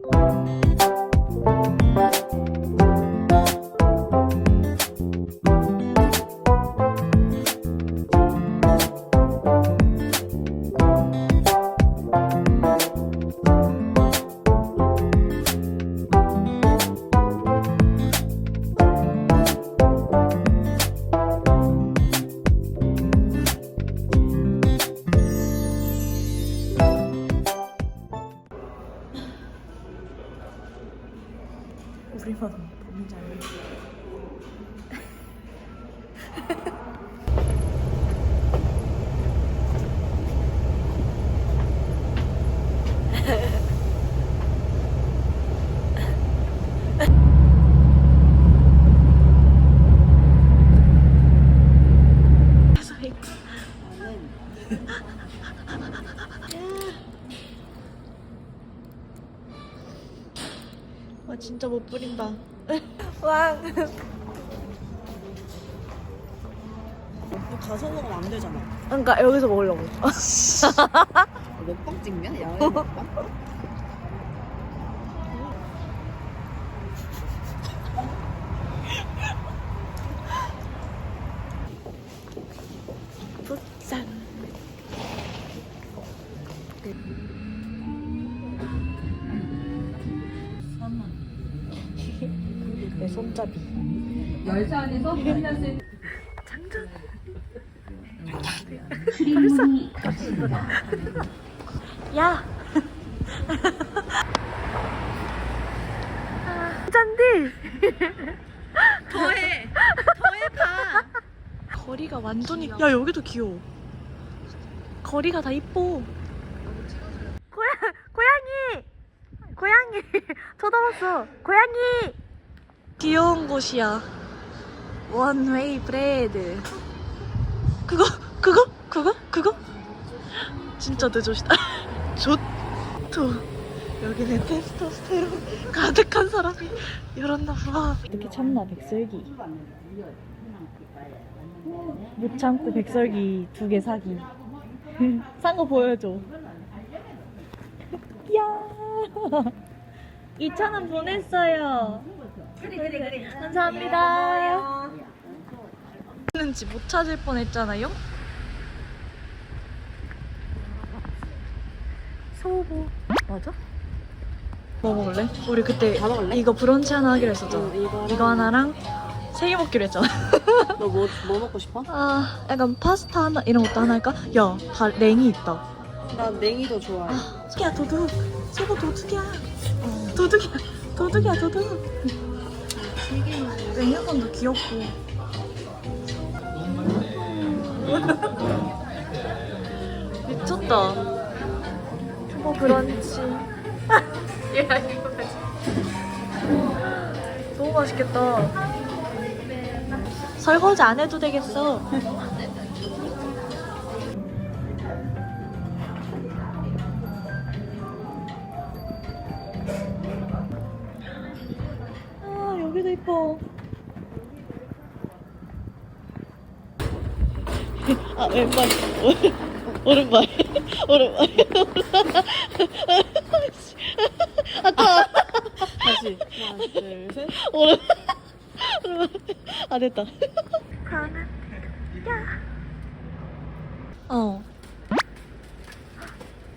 우리 진짜 못 부린다. 왕. 가서 먹으면 안 되잖아. 그러니까 여기서 먹으려고. 먹방 찍냐? 야외 먹방? 내 손잡이. 열차 안에서 혼자서 장전. 출입문이 야. 아, 잔디. 더해. 더해 봐. 거리가 완전히. 야 여기도 귀여워. 거리가 다 이뻐. 고양 고양이. 고양이. 쳐다봤어. 고양이. 귀여운 곳이야. 원웨이 브레드. 그거 그거 그거 그거 진짜 늦으시다. 좋토 여기는 테스토스테론 가득한 사람이 열었나 봐. 이렇게 참나 백설기. 못 참고 백설기 두 개 사기. 산 거 보여줘. 야. 2,000원 보냈어요. 감사합니다. 는지 못 찾을 뻔했잖아요. 소보 맞아? 뭐 먹을래? 우리 그때 다 먹을래? 이거 브런치 하나 하기로 했었잖아. 응, 이거 이거 하나랑 세 개 먹기로 했잖아. 너 뭐 뭐 먹고 싶어? 아, 약간 파스타 하나 이런 것도 하나 할까? 야, 다 냉이 있다. 나 냉이도 좋아해. 야, 도둑. 소보 도둑이야. 도둑이야. 도둑이야, 도둑. 냉이건도 귀엽고. 미쳤다. 초보 브런치. 야, 이거 너무 맛있겠다. 설거지 안 해도 되겠어. 이뻐. 아, 왼발. 오른발. 오른발. 아까 다시 하나 둘 셋. 오른. 오른발. 아, 됐다. 어.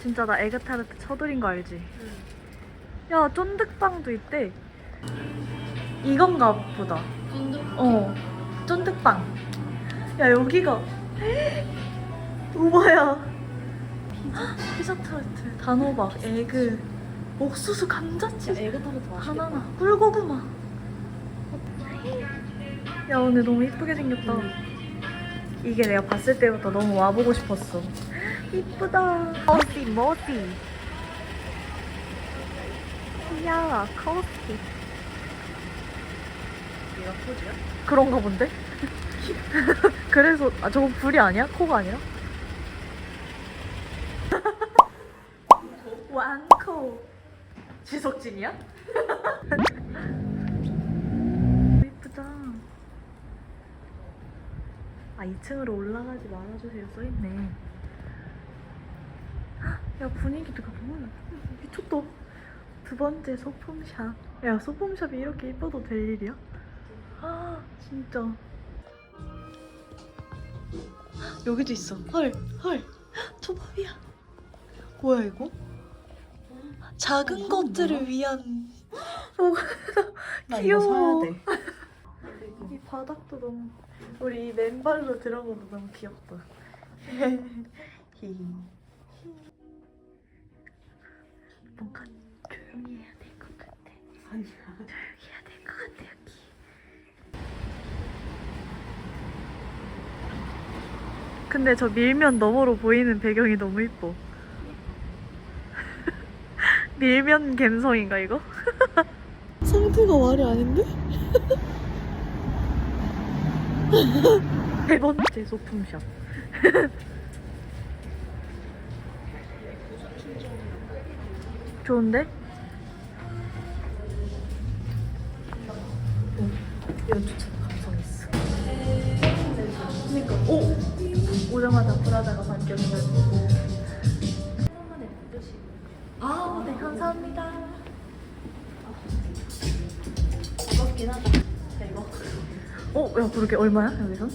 진짜 나 에그타르트 쳐드린 거 알지? 야, 쫀득빵도 있대. 이건가 보다. 쫀득. 어, 쫀득빵. 야, 여기가. 오바야. 피자 타르트, 단호박, 에그, 옥수수 감자칩. 에그 타르트. 바나나, 꿀고구마. 야, 오늘 너무 이쁘게 생겼다. 이게 내가 봤을 때부터 너무 와보고 싶었어. 이쁘다. 머시, 머시. 귀여워, 커피. 얘가 포즈야? 그런가 본데? 그래서 아 저거 불이 아니야? 코가 아니라? 왕코 지석진이야? 이쁘다 아 2층으로 올라가지 말아주세요 써있네 헉, 야 분위기도 너무 미쳤다 두 번째 소품샵. 야, 소품샵이 이렇게 이뻐도 될 일이야? 아, 진짜. 여기도 있어. 헐, 헐. 초밥이야. 뭐야, 이거? 작은 것들을 위한. 뭐가 나 귀여워. 이거 사야 돼. 이 바닥도 너무. 우리 이 맨발로 들어간 것도 너무 귀엽다. 히. 뭔가 조용히 해야 될 것 같아. 아니야. 조용히 해야 될 것 같아 여기. 근데 저 밀면 너머로 보이는 배경이 너무 이뻐. 밀면 갬성인가 이거? 상태가 말이 아닌데? 세 번째 소품샵. 좋은데? 이런 주차 오자마자 브라자가 바뀌었어요. 아, 네, 감사합니다. 무겁긴 하다. 자, 이거. 어, 야, 그렇게 얼마야, 여기선?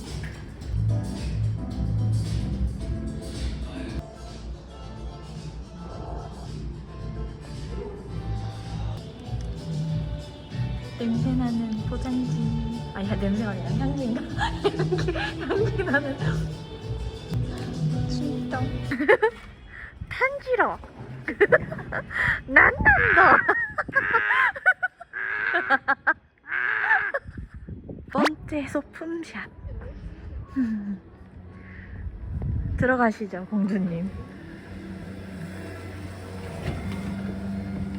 냄새나는 포장지. 아니, 냄새가 아니라 향기인가? 향기 나는. 난 난다. 번째 소품샵. 음. 들어가시죠, 공주님.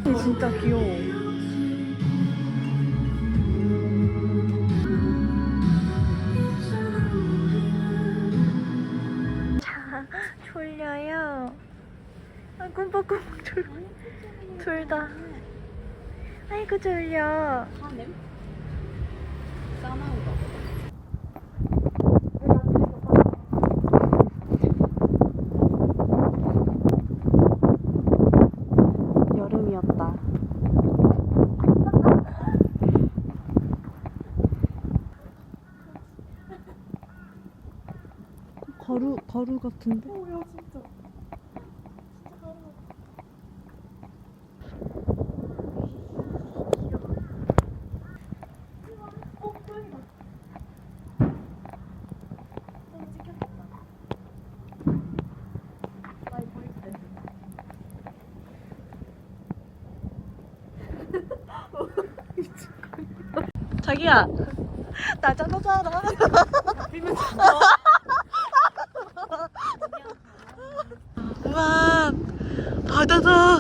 진짜 귀여워. 아, 꿈뻑꿈뻑 졸. 둘 다. 아이고 졸려. 여름이었다. 가루 가루 같은데? 오야 진짜. 자기야. 나 짜자자라 우와 바다다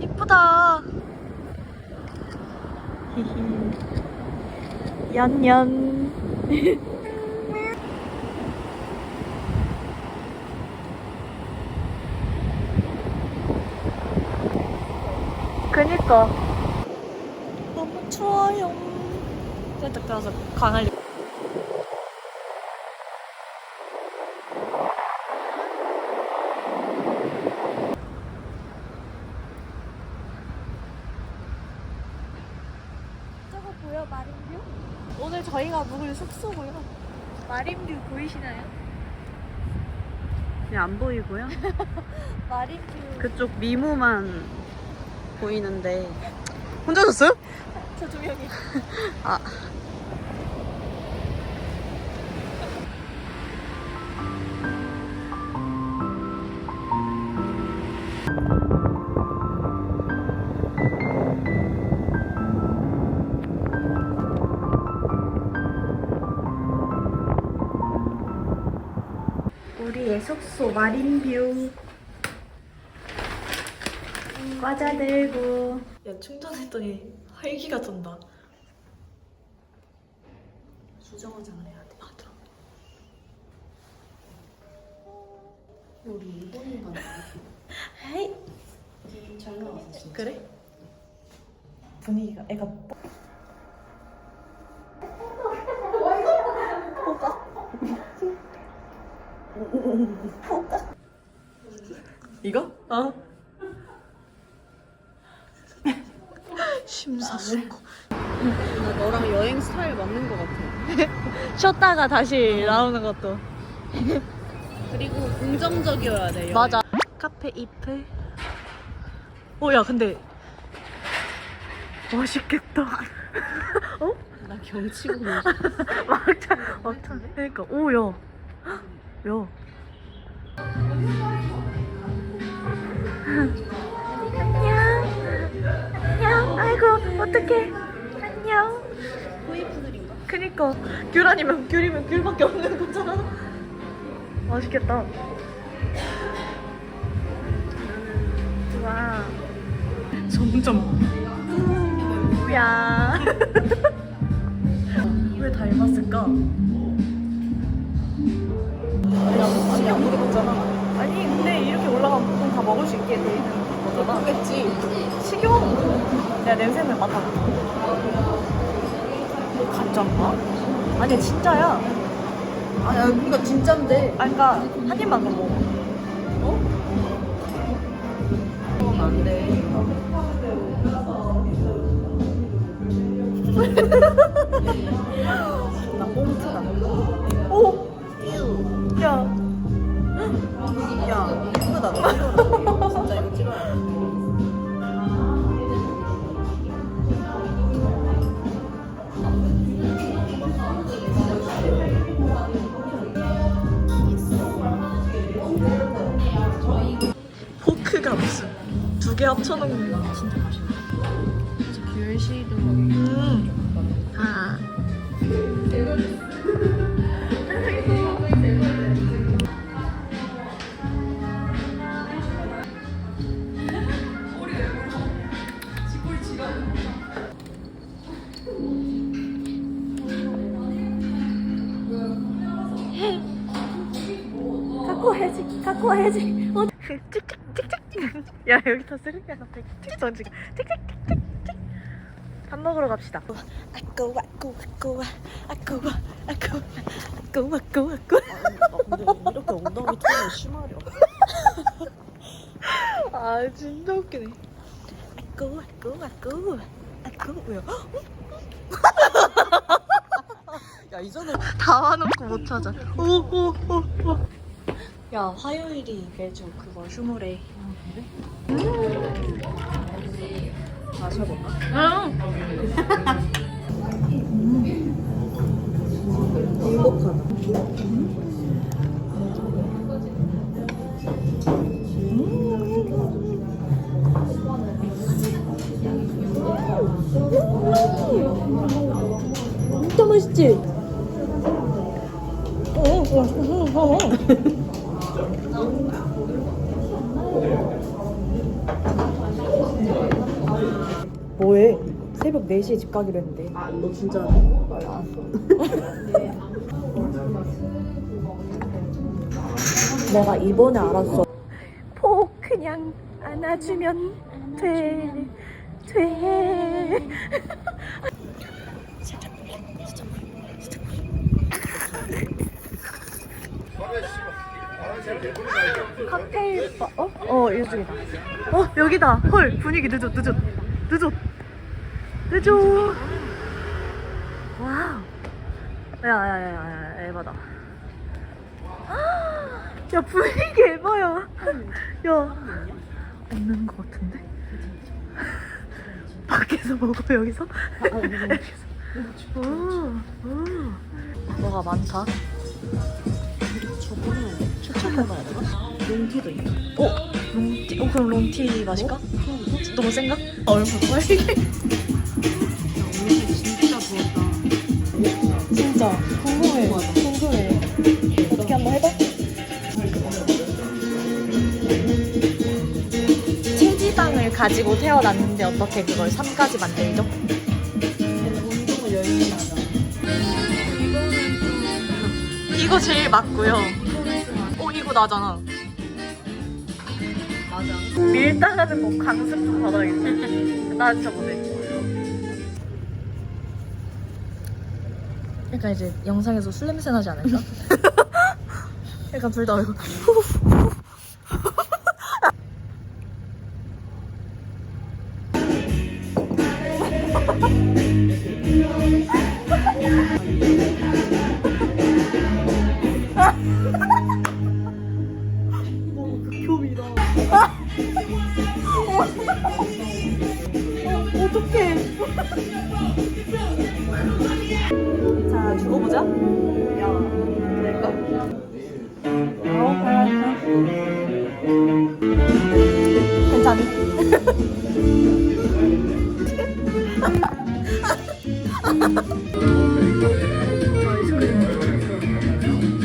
이쁘다. 연연. 그니까 추워요 살짝 들어서 강을 저거 보여 마린뷰? 오늘 저희가 묵을 숙소고요 마린뷰 보이시나요? 그냥 안 보이고요. 마린뷰 그쪽 미모만 보이는데 혼자 셨어요 저두 명이. 아. 우리의 숙소 마린뷰. 과자 들고. 야 충전했더니 활기가 돈다 수정화장을 해야 돼. 맞아 우리 일본인 간 헤이 잘 나왔어 진짜. 그래? 분위기가 애가 이거? 어? 심사숙고. 나 너랑 여행 스타일 맞는 것 같아. 쉬었다가 다시 나오는 것도. 그리고 긍정적이어야 돼. 여행. 맞아. 카페 잎을. 오, 야, 근데. 맛있겠다. 어? 나 경치고 있어. 막차, 막차. 그러니까, 오, 야. 야. 아이고, 어떡해. 안녕. 호이프들인가? 그니까 귤 아니면 귤이면 귤밖에 없는 거잖아. 맛있겠다. 와. 점점. 야. 왜 닮았을까? 아니 안 먹었잖아. 아니 근데 이렇게 올라가면 보통 다 먹을 수 있게 돼 모르겠지. 식용. 내가 냄새는 맡아볼게. 가짜인가? 아니 진짜야. 아야 이거 진짠데. 아 그러니까 한 입만 더 먹어. 먹으면 안 돼. 나 꽁트다. 오. 야. 야 이쁘다 너. 진짜 이거 찍어라. 포크가 무슨 두 개 합쳐놓은 거 진짜 맛있네. 와야지. 갖고 와야지 어. 찍찍찍찍 야 여기 다 쓰레기 하나 찍찍 던지고 찍찍찍찍찍 밥 먹으러 갑시다. 아꼬 아꼬 아꼬 아꼬 아꼬 아꼬 근데 이렇게 엉덩이 튀면 심하려. 아 진짜 웃기네. 아꼬 아꼬 아꼬 뭐야 야 이전에 다 와놓고 못 찾아. 오오오 오 야 화요일이 매주 그거 휴무래 마셔볼까? 응 행복하다. 진짜 맛있지? 어, 어, 어, 어. 새벽 4시에 집 가기로 했는데 너 진짜 내가 이번에 알았어 폭 그냥 안아주면 돼 돼. 칵테일 바 어? 어 이쪽이다 어 여기다 헐 분위기 늦어 늦어 늦어 늦어 와우 야야야야 에바다 야 분위기 에바야 야 없는 것 같은데 밖에서 먹어 여기서 오, 오. 뭐가 많다 저거는 추천 먹어야 되나? 롱티도 있다. 어? 롱티? 어 그럼 롱티 마실까? 너무 센가? 얼굴 빨개. 진짜 궁금해 궁금해 어떻게 한번 해봐? 체지방을 가지고 태어났는데 어떻게 그걸 3까지 만들죠? 운동을 열심히 하자. 이거 제일 맞고요 어 이거 나잖아 맞아. 밀당하는 거 강습 좀 받아야겠다 나 진짜 못해 약간 이제 영상에서 술 냄새 나지 않을까? 약간 둘다 얼굴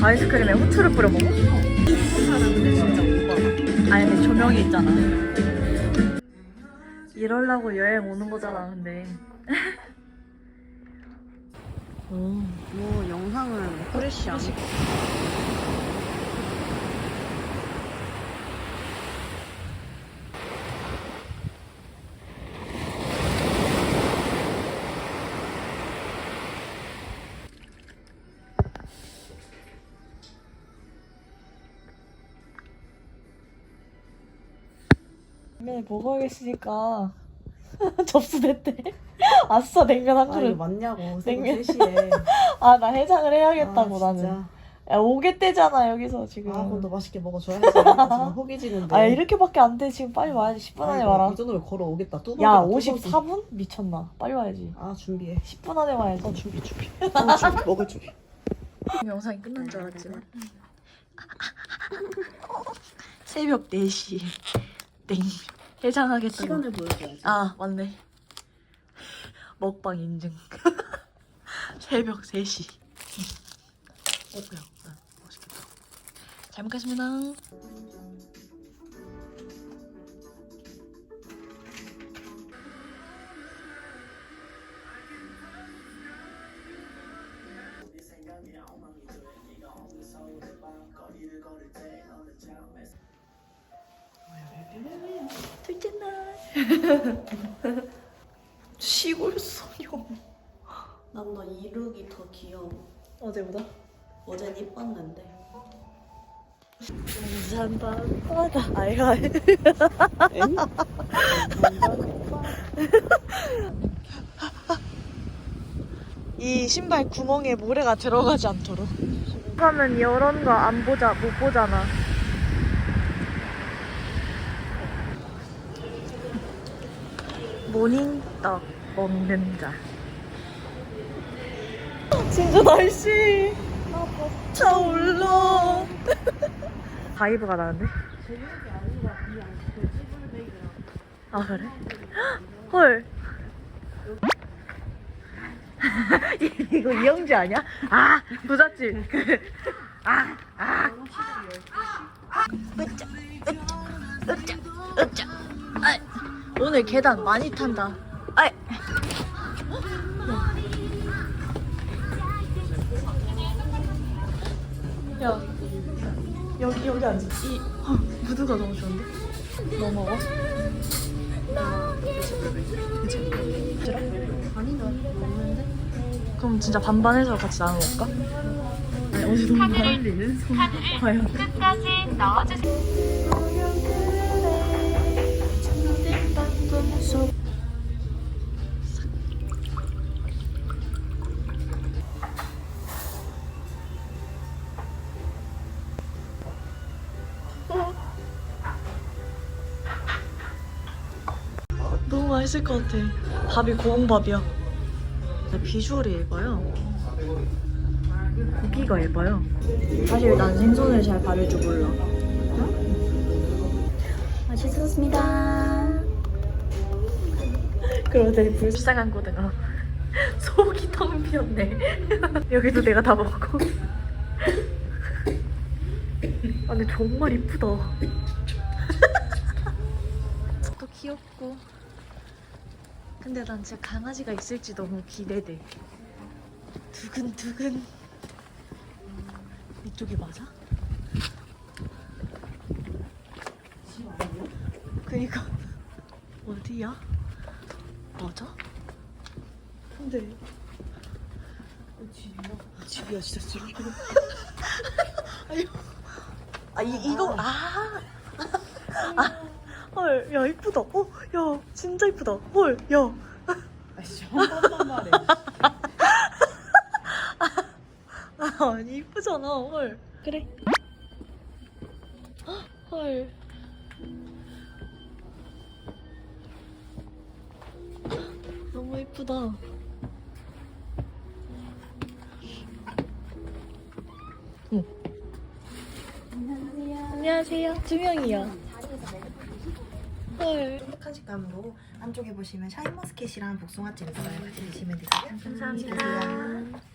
아이스크림. 아이스크림에 후추를 뿌려 먹어? 아니 근데 조명이 있잖아. 이럴라고 여행 오는 거잖아 근데. 오. 뭐 영상은 프레시하 고. 네 먹어야겠으니까 접수됐대. 아싸 냉면 한 아 이거 그릇. 맞냐고 새벽 냉면. 3시에 아 나 해장을 해야겠다고 아, 나는. 진짜. 야 오겠대잖아 여기서 지금. 아 그럼 너 맛있게 먹어줘야지 나 지금 호기지는데 아 이렇게밖에 안 돼 지금 빨리 와야지 10분 안에 와라. 이 정도면 걸어오겠다 야 뚜벅이. 54분? 미쳤나 빨리 와야지 아 준비해 10분 안에 와야지 어 준비 준비 어 준비 먹을 준비 영상이 끝난 줄 알았지만 새벽 4시 땡 해장하겠다고. 시간을 보여줘야지. 아 맞네. 먹방 인증. 새벽 3시. 어때요? 네, 맛있겠다. 잘 먹겠습니다 시골 소녀. 난 너 이룩이 더 귀여워. 어제보다? 어젠 이뻤는데. 산바다. 아이가 이 신발 구멍에 모래가 들어가지 않도록. 하면 이런 거 안 보자 못 보잖아 모닝떡 먹는 자 진짜 날씨 차올라 바이브가 나는데? 아 그래? 헐 이거 이영지 아니야? 아 부잣집 그, 아, 아. 으짜 으짜 으짜 오늘 계단 많이 탄다 아이. 야 여기 여기 앉아 이 어, 무드가 너무 좋은데? 뭐 먹어? 괜찮아? 아니, 너 먹는데? 그럼 진짜 반반해서 같이 나눠 먹을까? 아니 어제 너무 빨리는 과연 끝까지 넣어주세요. 너무 맛있을 것 같아. 밥이 고운밥이야. 비주얼이 예뻐요. 고기가 예뻐요. 사실 난 생선을 잘 바를 줄 몰라. 맛있었습니다. 그러고 되게 불쌍한 고등어 속이 텅 비었네. 여기도 내가 다 먹고. 아 근데 정말 이쁘다 또 귀엽고 근 데난 진짜 강아지가 있을지 너무 기대돼 두근두근 이쪽이 맞아? 그니까 어디야? 맞아? 근데 집이야 진짜 집이야 아 이, 이거 아, 아 헐, 야 이쁘다. 어, 야 진짜 이쁘다. 헐, 야, 아씨 한 번만 말해 아니 이쁘잖아 헐 그래 헉, 헐 너무 이쁘다 응. 안녕하세요 두 명이요 헐 쫀득한 식감으로 안쪽에 보시면 샤인머스켓이랑 복숭아잼 있어요. 같이 드시면 되세요. 감사합니다.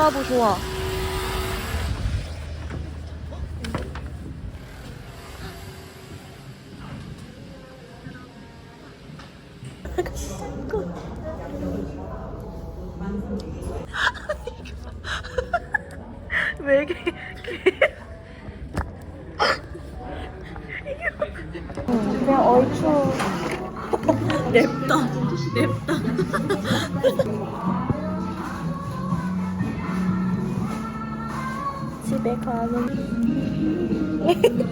누라도 좋아. 왜 이게 그냥 얼추. 냅다 냅다 가는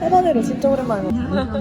해바네로 진짜 오랜만에 먹어